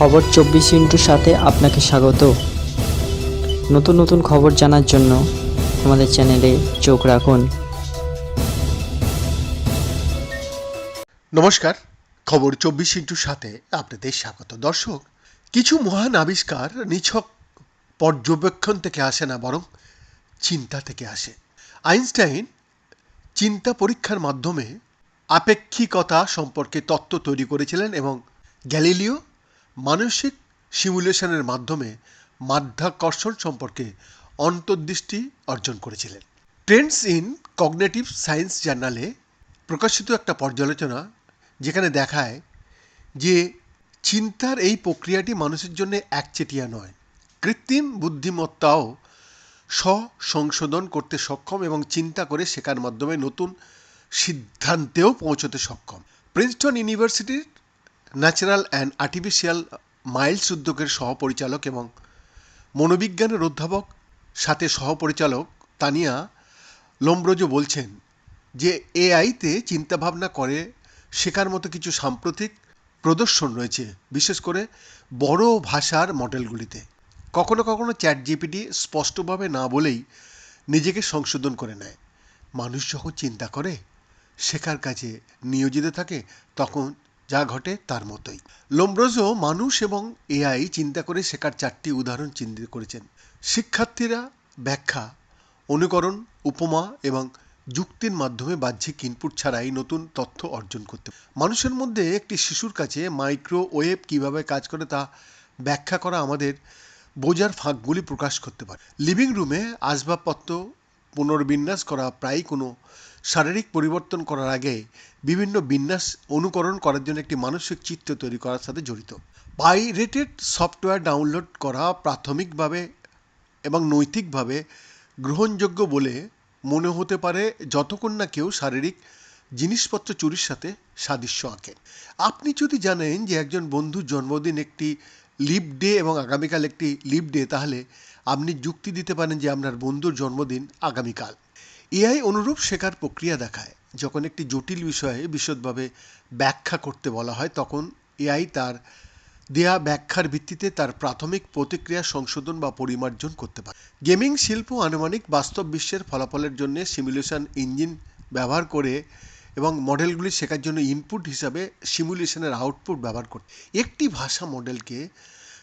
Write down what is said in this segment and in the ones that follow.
খবর চব্বিশ ইন্টুর সাথে আপনাকে স্বাগত। নতুন নতুন খবর জানার জন্য আমাদের চ্যানেলে চোখ রাখুন। নমস্কার, খবর চব্বিশ ইন্টুর সাথে আপনাদের স্বাগত। দর্শক, কিছু মহান আবিষ্কার নিছক পর্যবেক্ষণ থেকে আসে না, বরং চিন্তা থেকে আসে। আইনস্টাইন চিন্তা পরীক্ষার মাধ্যমে আপেক্ষিকতা সম্পর্কে তত্ত্ব তৈরি করেছিলেন এবং গ্যালিলিও মানসিক সিমুলেশনের মাধ্যমে মাধ্যাকর্ষণ সম্পর্কে অন্তর্দৃষ্টি অর্জন করেছিলেন। ট্রেন্ডস ইন কগনেটিভ সায়েন্স জার্নালে প্রকাশিত একটা পর্যালোচনা যেখানে দেখায় যে চিন্তার এই প্রক্রিয়াটি মানুষের জন্য একচেটিয়া নয়। কৃত্রিম বুদ্ধিমত্তাও স্ব-সংশোধন করতে সক্ষম এবং চিন্তা করে শেখার মাধ্যমে নতুন সিদ্ধান্তেও পৌঁছতে সক্ষম। প্রিন্সটন ইউনিভার্সিটির ন্যাচারাল অ্যান্ড আর্টিফিশিয়াল মাইলস উদ্যোগের সহপরিচালক এবং মনোবিজ্ঞানের অধ্যাপক, সাথে সহপরিচালক তানিয়া লোমব্রোজো বলছেন যে এআইতে চিন্তাভাবনা করে শেখার মতো কিছু সাম্প্রতিক প্রদর্শন রয়েছে, বিশেষ করে বড় ভাষার মডেলগুলিতে। কখনো কখনো চ্যাট জিপিটি স্পষ্টভাবে না বলেই নিজেকে সংশোধন করে নেয়। মানুষ যখন চিন্তা করে শেখার কাজে নিয়োজিত থাকে, তখন যা ঘটে তার মতোই। লোমব্রোজো মানুষ এবং এআই চিন্তা করে শেখার চারটি উদাহরণ চিহ্নিত করেছেন। শিক্ষার্থীরা ব্যাখ্যা, অনুকরণ, উপমা এবং যুক্তির মাধ্যমে বাহ্যিক ইনপুট ছাড়াই নতুন তথ্য অর্জন করতে মানুষের মধ্যে একটি শিশুর কাছে মাইক্রোওয়েভ কীভাবে কাজ করে তা ব্যাখ্যা করা আমাদের বোঝার ফাঁকগুলি প্রকাশ করতে পারে। লিভিং রুমে আসবাবপত্র পুনর্বিন্যাস করা প্রায় কোনো শারীরিক পরিবর্তন করার আগে বিভিন্ন বিন্যাস অনুকরণ করার জন্য একটি মানসিক চিত্র তৈরি করার সাথে জড়িত। পাইরেটেড সফটওয়্যার ডাউনলোড করা প্রাথমিকভাবে এবং নৈতিকভাবে গ্রহণযোগ্য বলে মনে হতে পারে যতক্ষণ না কেউ শারীরিক জিনিসপত্র চুরির সাথে সাদৃশ্য আঁকে। আপনি যদি জানেন যে একজন বন্ধুর জন্মদিন একটি লিপ ডে এবং আগামীকাল একটি লিপ ডে তাহলে আপনি যুক্তি দিতে পারেন যে আপনার বন্ধুর জন্মদিন আগামীকাল। এআই অনুরূপ শেখার প্রক্রিয়া দেখায়। যখন একটি জটিল বিষয়ে বিশদভাবে ব্যাখ্যা করতে বলা হয়, তখন এআই তার দেয়া ব্যাখ্যার ভিত্তিতে তার প্রাথমিক প্রতিক্রিয়া সংশোধন বা পরিমার্জন করতে পারে। গেমিং শিল্প আনুমানিক বাস্তব বিশ্বের ফলাফলের জন্য সিমুলেশন ইঞ্জিন ব্যবহার করে এবং মডেলগুলি শেখার জন্য ইনপুট হিসাবে সিমুলেশনের আউটপুট ব্যবহার করে। একটি ভাষা মডেলকে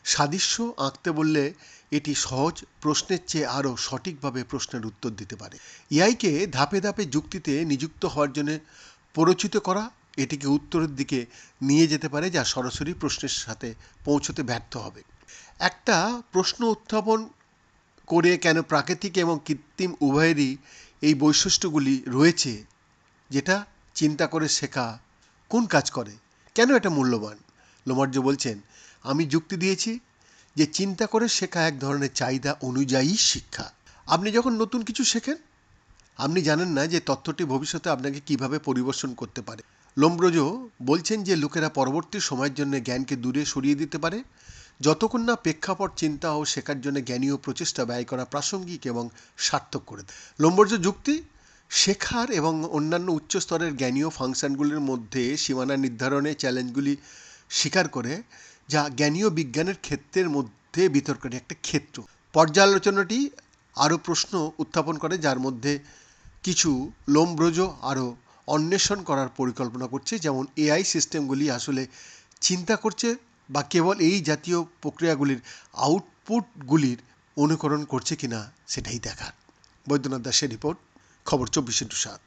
সাদৃশ্য আঁকতে বললে এটি সহজ, প্রশ্নের চেয়ে আরও সঠিকভাবে প্রশ্নের উত্তর দিতে পারে। এআইকে ধাপে ধাপে যুক্তিতে নিযুক্ত হওয়ার জন্য প্ররোচিত করা, এটিকে উত্তরের দিকে নিয়ে যেতে পারে যা সরাসরি প্রশ্নের সাথে পৌঁছতে ব্যর্থ হবে। একটা প্রশ্ন উত্থাপন করে কেন প্রাকৃতিক এবং কৃত্রিম উভয়েরই এই বৈশিষ্ট্যগুলি রয়েছে, যেটা চিন্তা করে শেখা কোন কাজ করে, কেন এটা মূল্যবান? লোমার্য বলছেন, আমি যুক্তি দিয়েছি যে চিন্তা করে শেখা এক ধরনের চাহিদা অনুযায়ী শিক্ষা। আপনি যখন নতুন কিছু শেখেন, আপনি জানেন না যে তথ্যটি ভবিষ্যতে আপনাকে কীভাবে পরিবর্তন করতে পারে। লোমব্রজ বলছেন যে লোকেরা পরবর্তী সময়ের জন্য জ্ঞানকে দূরে সরিয়ে দিতে পারে। যতক্ষণ না প্রেক্ষাপট, চিন্তা ও শেখার জন্য জ্ঞানীয় প্রচেষ্টা ব্যয় করা প্রাসঙ্গিক এবং সার্থক করে দেয়। লোমব্রজ যুক্তি, শেখার এবং অন্যান্য উচ্চ স্তরের জ্ঞানীয় ফাংশনগুলির মধ্যে সীমানা নির্ধারণে চ্যালেঞ্জগুলি স্বীকার করে, যা জ্ঞানীয় বিজ্ঞানের ক্ষেত্রের মধ্যে বিতর্কের একটা ক্ষেত্র। পর্যালোচনাটি আরও প্রশ্ন উত্থাপন করে, যার মধ্যে কিছু লোমব্রজ আরও অন্বেষণ করার পরিকল্পনা করছে। যেমন এআই সিস্টেমগুলি আসলে চিন্তা করছে বা কেবল এই জাতীয় প্রক্রিয়াগুলির আউটপুটগুলির অনুকরণ করছে কিনা, সেটাই দেখার। বৈদ্যনাথ দাসের রিপোর্ট, খবর চব্বিশ ইন্টু সাত।